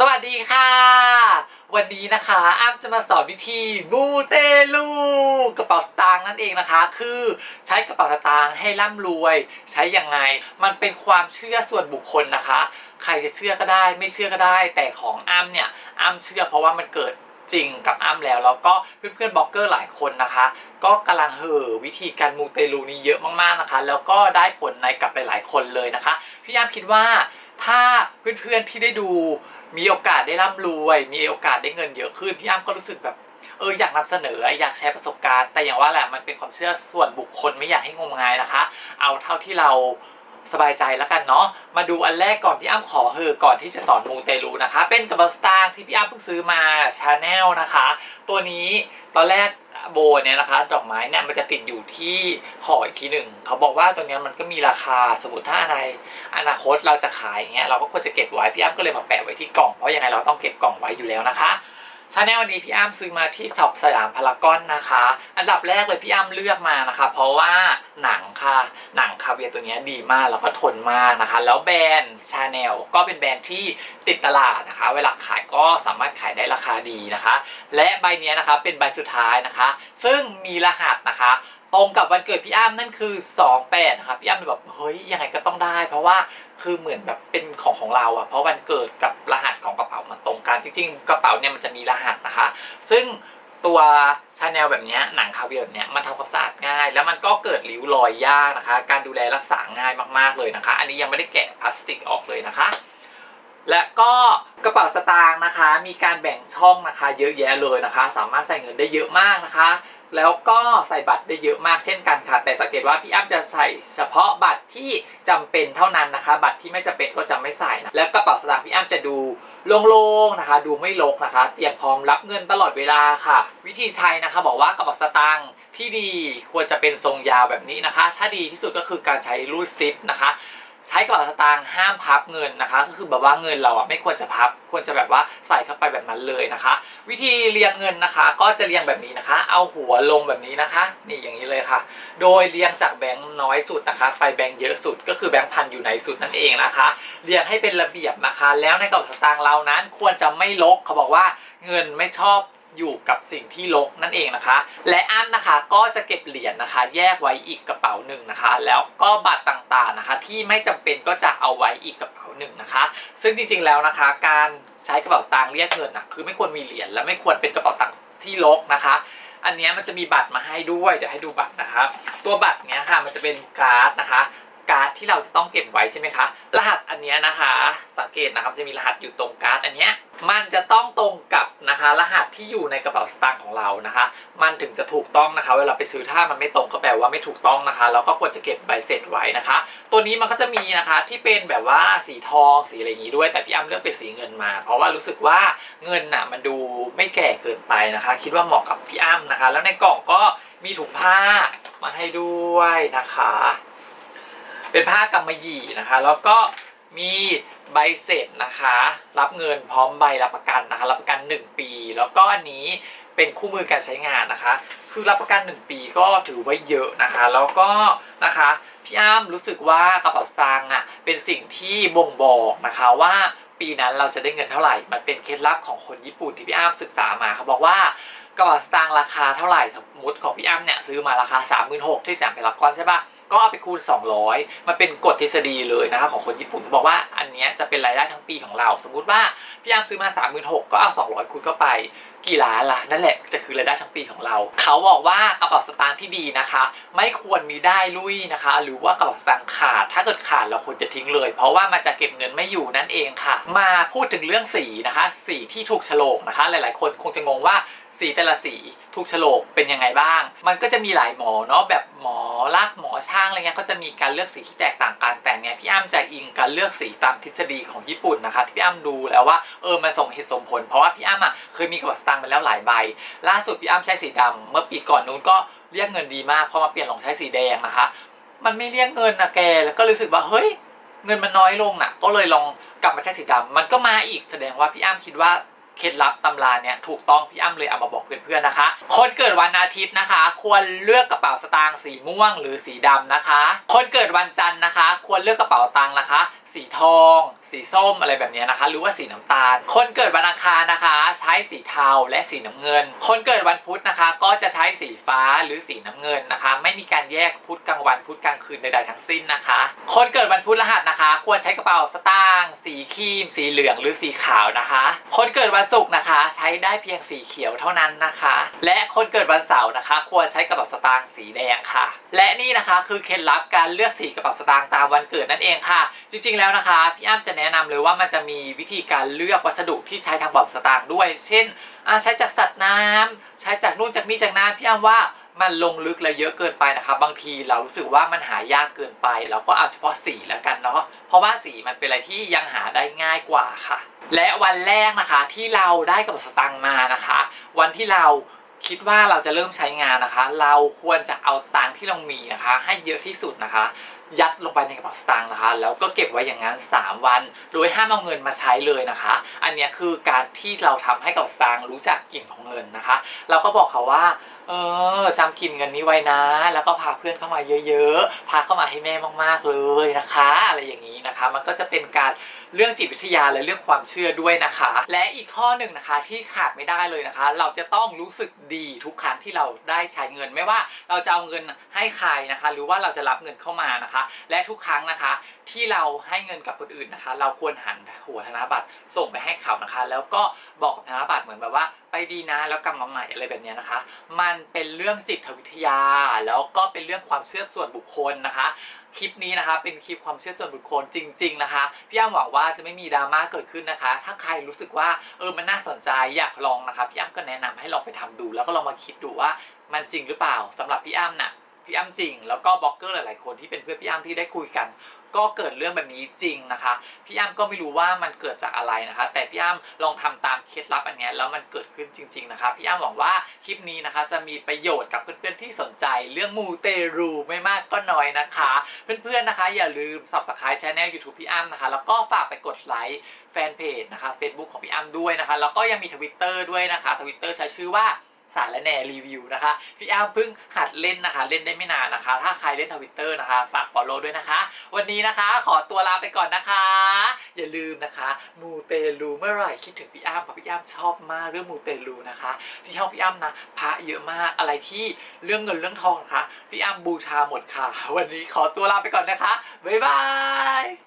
สวัสดีค่ะ วันนี้นะคะอ้ำจะมาสอนวิธีมูเตลูกระเป๋าสตางค์นั่นเองนะคะ คือใช้กระเป๋าสตางค์ให้ร่ำรวย ใช้ยังไง มันเป็นความเชื่อส่วนบุคคลนะคะ ใครจะเชื่อก็ได้ ไม่เชื่อก็ได้ แต่ของอ้ำเนี่ยอ้ำเชื่อเพราะว่ามันเกิดจริงกับอ้ำแล้วแล้วก็เพื่อนๆบล็อกเกอร์หลายคนนะคะ ก็กำลังเห่อวิธีการมูเตลูนี้เยอะมากๆนะคะ แล้วก็ได้ผลในกับหลายๆคนเลยนะคะพี่อ้ำคิดว่าถ้าเพื่อนๆที่ได้ดู มีโอกาสได้ร่ำรวย มีโอกาสได้เงินเยอะขึ้นพี่อ้ำก็รู้สึกแบบเอออยากนำเสนออยากแชร์ประสบการณ์ แต่อย่างว่าแหละมันเป็นความเชื่อส่วนบุคคลไม่อยากให้งมงายนะคะ เอาเท่าที่เราสบายใจแล้วกันเนาะมาดูอันแรกก่อนพี่อ้ำขอเฮอก่อนที่จะสอนมูเตลูนะคะ เป็นกระเป๋าสตางค์ที่พี่อ้ำเพิ่งซื้อมาชาแนลนะคะ ตัวนี้ตอนแรก โบเนี่ยนะคะ ดอกไม้เนี่ยมันจะติดอยู่ที่ห่ออีกทีหนึ่งเขาบอกว่าตรงนี้มันก็มีราคาสมมติถ้าในอนาคตเราจะขายอย่างเงี้ยเราก็ควรจะเก็บไว้พี่อ้ำก็เลยมาแปะไว้ที่กล่องเพราะยังไงเราต้องเก็บกล่องไว้อยู่แล้วนะคะ ชาแนลวันนี้พี่อ้ำซื้อมาที่ช็อปสยามพารากอนนะคะ อันดับแรกเลยพี่อ้ำเลือกมานะคะ เพราะว่าหนังค่ะหนังคาเวียตัวนี้ดีมากแล้วก็ทนมากนะคะ แล้วแบรนด์ชาแนลก็เป็นแบรนด์ที่ติดตลาดนะคะ เวลาขายก็สามารถขายได้ราคาดีนะคะ และใบเนี้ยนะคะเป็นใบสุดท้ายนะคะ ซึ่งมีรหัสนะคะตรงกับวันเกิดพี่อ้ำนั่นคือ 28นะคะพี่อ้ำเลยแบบเฮ้ยยังไงก็ต้องได้ เพราะว่าคือเหมือนแบบเป็นของของเราอะเพราะวันเกิดกับรหัสของกระเป๋ามันตรงกันจริงๆกระเป๋าเนี่ยมันจะมีรหัสนะคะ ซึ่งตัวชาแนลแบบนี้หนังคาเวียร์แบบเนี้ยมันทำความสะอาดง่าย แล้วมันก็เกิดริ้วรอยยากนะคะ การดูแลรักษาง่ายมากๆเลยนะคะ อันนี้ยังไม่ได้แกะพลาสติกออกเลยนะคะ และก็กระเป๋าสตางค์นะคะ มีการแบ่งช่องนะคะ เยอะแยะเลยนะคะ สามารถใส่เงินได้เยอะมากนะคะ แล้วก็ใส่บัตรได้เยอะมากเช่นกันค่ะ แต่สังเกตว่าพี่อ้ำจะใส่เฉพาะบัตรที่จำเป็นเท่านั้นนะคะ บัตรที่ไม่จำเป็นก็จะไม่ใส่นะแล้วกระเป๋าสตางค์พี่อ้ำจะดูโล่งๆนะคะ ดูไม่รกนะคะเตรียมพร้อมรับเงินตลอดเวลาค่ะ วิธีใช้นะคะบอกว่ากระเป๋าสตางค์ที่ดีควรจะเป็นทรงยาวแบบนี้นะคะ ถ้าดีที่สุดก็คือการใช้รูดซิปนะคะ ใช้กระเป๋าสตางค์ห้ามพับเงินนะคะ ก็คือแบบว่าเงินเราอะไม่ควรจะพับ ควรจะแบบว่าใส่เข้าไปแบบนั้นเลยนะคะ วิธีเรียงเงินนะคะ ก็จะเรียงแบบนี้นะคะ เอาหัวลงแบบนี้นะคะ นี่อย่างนี้เลยค่ะ โดยเรียงจากแบงค์น้อยสุดนะคะ ไปแบงค์เยอะสุด ก็คือแบงค์พันอยู่ในสุดนั่นเองนะคะ เรียงให้เป็นระเบียบนะคะ แล้วในกระเป๋าสตางค์เรานั้นควรจะไม่ลกเขาบอกว่าเงินไม่ชอบ อยู่กับสิ่งที่ลกนั่นเองนะคะ และอันนะคะก็จะเก็บเหรียญนะคะ แยกไว้อีกกระเป๋าหนึ่งนะคะ แล้วก็บัตรต่างๆนะคะ ที่ไม่จำเป็นก็จะเอาไว้อีกกระเป๋าหนึ่งนะคะ ซึ่งจริงๆแล้วนะคะ การใช้กระเป๋าตังค์เรียกเงินนะคือไม่ควรมีเหรียญและไม่ควรเป็นกระเป๋าตังค์ที่ลกนะคะอันนี้มันจะมีบัตรมาให้ด้วย เดี๋ยวให้ดูบัตรนะคะ ตัวบัตรเนี้ยค่ะมันจะเป็นการ์ดนะคะ การ์ดที่เราจะต้องเก็บไว้ใช่ไหมคะ รหัสอันนี้นะคะ สังเกตนะครับจะมีรหัสอยู่ตรงการ์ดอันนี้มันจะต้องตรงกับนะคะรหัสที่อยู่ในกระเป๋าสตางค์ของเรานะคะ มันถึงจะถูกต้องนะคะ เวลาไปซื้อถ้ามันไม่ตรงก็แปลว่าไม่ถูกต้องนะคะ เราก็ควรจะเก็บใบเสร็จไว้นะคะ ตัวนี้มันก็จะมีนะคะที่เป็นแบบว่าสีทองสีอะไรอย่างนี้ด้วย แต่พี่อ้ำเลือกเป็นสีเงินมา เพราะว่ารู้สึกว่าเงินน่ะมันดูไม่แก่เกินไปนะคะ คิดว่าเหมาะกับพี่อ้ำนะคะ แล้วในกล่องก็มีถุงผ้ามาให้ด้วยนะคะ เป็นผ้ากำมะหยี่นะคะ แล้วก็มีใบเสร็จนะคะ รับเงินพร้อมใบรับประกันนะคะ รับประกัน 1 ปี แล้วก็อันนี้เป็นคู่มือการใช้งานนะคะ คือรับประกัน 1 ปีก็ถือว่าเยอะนะคะ แล้วก็นะคะพี่อ้ำรู้สึกว่ากระเป๋าสตางค์อะเป็นสิ่งที่บ่งบอกนะคะว่าปีนั้นเราจะได้เงินเท่าไหร่ มันเป็นเคล็ดลับของคนญี่ปุ่นที่พี่อ้ำศึกษามาเขาบอกว่ากระเป๋าสตางค์ราคาเท่าไหร่สมมติของพี่อ้ำเนี่ยซื้อมาราคา 3 6 0 0 0ที่สยามพารากอนใช่ปะ ก็เอาไปคูณ 200 มันเป็นกฎทฤษฎีเลยนะคะของคนญี่ปุ่นเขาบอกว่าอันเนี้ยจะเป็นรายได้ทั้งปีของเรา สมมุติว่าพี่ยามซื้อมา 36,000ก็เอา 200 คูณเข้าไปกี่ล้านล่ะนั่นแหละจะคือรายได้ทั้งปีของเรา เขาบอกว่ากระเป๋าสตางค์ที่ดีนะคะ ไม่ควรมีได้ลุยนะคะ หรือว่ากระเป๋าสตางค์ขาด ถ้าเกิดขาดเราควรจะทิ้งเลย เพราะว่ามันจะเก็บเงินไม่อยู่นั่นเองค่ะ มาพูดถึงเรื่องสีนะคะ สีที่ถูกฉลกนะคะ หลายๆ คนคงจะงงว่า สีแต่ละสีถูกโฉลกเป็นยังไงบ้าง มันก็จะมีหลายหมอเนาะแบบหมอลักหมอช่างอะไรเงี้ยก็จะมีการเลือกสีที่แตกต่างกันแต่เนี่ยพี่อ้ำจะอิงการเลือกสีตามทฤษฎีของญี่ปุ่นนะคะที่พี่อ้ำดูแล้วว่าเออมันสมเหตุสมผล เพราะว่าพี่อ้ำอะเคยมีกระเป๋าสตางค์มาแล้วหลายใบ ล่าสุดพี่อ้ำใช้สีดำเมื่อปีก่อนนู้นก็เรียกเงินดีมากพอมาเปลี่ยนลองใช้สีแดงนะคะ มันไม่เรียกเงินนะแกแล้วก็รู้สึกว่าเฮ้ยเงินมันน้อยลงน่ะ ก็เลยลองกลับมาใช้สีดำมันก็มาอีกแสดงว่าพี่อ้ำคิดว่า เคล็ดลับตำราเนี่ยถูกต้องพี่อ้ำเลยเอามาบอกเพื่อนๆนะคะ คนเกิดวันอาทิตย์นะคะ ควรเลือกกระเป๋าสตางค์สีม่วงหรือสีดำนะคะ คนเกิดวันจันทร์นะคะ ควรเลือกกระเป๋าตังค์นะคะ สีทองสีส้มอะไรแบบนี้นะคะ หรือว่าสีน้ำตาล คนเกิดวันอังคารนะคะ ใช้สีเทาและสีน้ำเงิน คนเกิดวันพุธนะคะ ก็จะใช้สีฟ้าหรือสีน้ำเงินนะคะ ไม่มีการแยกพุธกลางวันพุธกลางคืนใดๆทั้งสิ้นนะคะ คนเกิดวันพุธรหัสนะคะ ควรใช้กระเป๋าสตางค์สีครีม สีเหลืองหรือสีขาวนะคะ คนเกิดวันศุกร์นะคะ ใช้ได้เพียงสีเขียวเท่านั้นนะคะ และคนเกิดวันเสาร์นะคะ ควรใช้กระเป๋าสตางค์สีแดงค่ะ และนี่นะคะคือเคล็ดลับการเลือกสีกระเป๋าสตางค์ตามวันเกิดนั่นเองค่ะ จริง ๆแล้วนะคะพี่อ้ำจะแนะนำเลยว่ามันจะมีวิธีการเลือกวัสดุที่ใช้ทางกระเป๋าสตางค์ด้วย เช่นใช้จากสัตว์น้ำใช้จากนู่นจากนี่จากนั่นพี่อ้ำว่ามันลงลึกและเยอะเกินไปนะคะบางทีเรารู้สึกว่ามันหายากเกินไป เราก็เอาเฉพาะสีแล้วกันเนาะเพราะว่าสีมันเป็นอะไรที่ยังหาได้ง่ายกว่าค่ะ และวันแรกนะคะที่เราได้กระเป๋าสตางค์มานะคะ วันที่เรา คิดว่าเราจะเริ่มใช้งานนะคะ เราควรจะเอาตังค์ที่เรามีนะคะ ให้เยอะที่สุดนะคะ ยัดลงไปในกระเป๋าสตางค์นะคะ แล้วก็เก็บไว้อย่างนั้น 3 วัน โดยห้ามเอาเงินมาใช้เลยนะคะ อันนี้คือการที่เราทำให้กระเป๋าสตางค์รู้จักกลิ่นของเงินนะคะ เราก็บอกเขาว่า เออจำกลิ่นเงินนี้ไว้นะ แล้วก็พาเพื่อนเข้ามาเยอะๆ พาเข้ามาให้แม่มากๆเลยนะคะ อะไรอย่างนี้นะคะ มันก็จะเป็นการเรื่องจิตวิทยาและเรื่องความเชื่อด้วยนะคะ และอีกข้อหนึ่งนะคะที่ขาดไม่ได้เลยนะคะ เราจะต้องรู้สึกดีทุกครั้งที่เราได้ใช้เงินไม่ว่าเราจะเอาเงินให้ใครนะคะ หรือว่าเราจะรับเงินเข้ามานะคะ และทุกครั้งนะคะ ที่เราให้เงินกับคนอื่นนะคะ เราควรหันหัวธนบัตรส่งไปให้เขานะคะ แล้วก็บอกธนบัตรเหมือนแบบว่า ไปดีนะแล้วกลับมาใหม่อะไรแบบนี้นะคะ มันเป็นเรื่องจิตวิทยา แล้วก็เป็นเรื่องความเชื่อส่วนบุคคลนะคะคลิปนี้นะคะเป็นคลิปความเชื่อส่วนบุคคลจริง ๆ นะคะพี่อ้ำหวังว่าจะไม่มีดราม่าเกิดขึ้นนะคะ ถ้าใครรู้สึกว่าเออมันน่าสนใจอยากลองนะคะพี่อ้ำก็แนะนำให้ลองไปทำดู แล้วก็ลองมาคิดดูว่ามันจริงหรือเปล่าสำหรับพี่อ้ำน่ะพี่อ้ำจริง แล้วก็บล็อกเกอร์หลายๆคนที่เป็นเพื่อนพี่อ้ำที่ได้คุยกัน ก็เกิดเรื่องแบบนี้จริงนะคะ พี่อ้ำก็ไม่รู้ว่ามันเกิดจากอะไรนะคะ แต่พี่อ้ำลองทำตามเคล็ดลับอันนี้แล้วมันเกิดขึ้นจริง ๆ นะคะพี่อ้ำหวังว่าคลิปนี้นะคะ จะมีประโยชน์กับเพื่อนๆที่สนใจเรื่องมูเตรูไม่มากก็น้อยนะคะ เพื่อนๆนะคะ อย่าลืม subscribe channel YouTube พี่อ้ำนะคะ แล้วก็ฝากไปกดไลค์แฟนเพจนะคะ Facebook ของพี่อ้ำด้วยนะคะ แล้วก็ยังมี Twitter ด้วยนะคะ Twitter ใช้ชื่อว่า สารและแนรีวิวนะคะ พี่อ้ำเพิ่งหัดเล่นนะคะ เล่นได้ไม่นานนะคะ ถ้าใครเล่นทวิตเตอร์นะคะ ฝาก follow ด้วยนะคะ วันนี้นะคะขอตัวลาไปก่อนนะคะ อย่าลืมนะคะ มูเตลูเมื่อไหร่คิดถึงพี่อ้ำเพราะพี่อ้ำชอบมากเรื่องมูเตลูนะคะ ที่ชอบพี่อ้ำนะพระเยอะมากอะไรที่เรื่องเงินเรื่องทองนะคะพี่อ้ำบูชาหมดค่ะ วันนี้ขอตัวลาไปก่อนนะคะบ๊ายบาย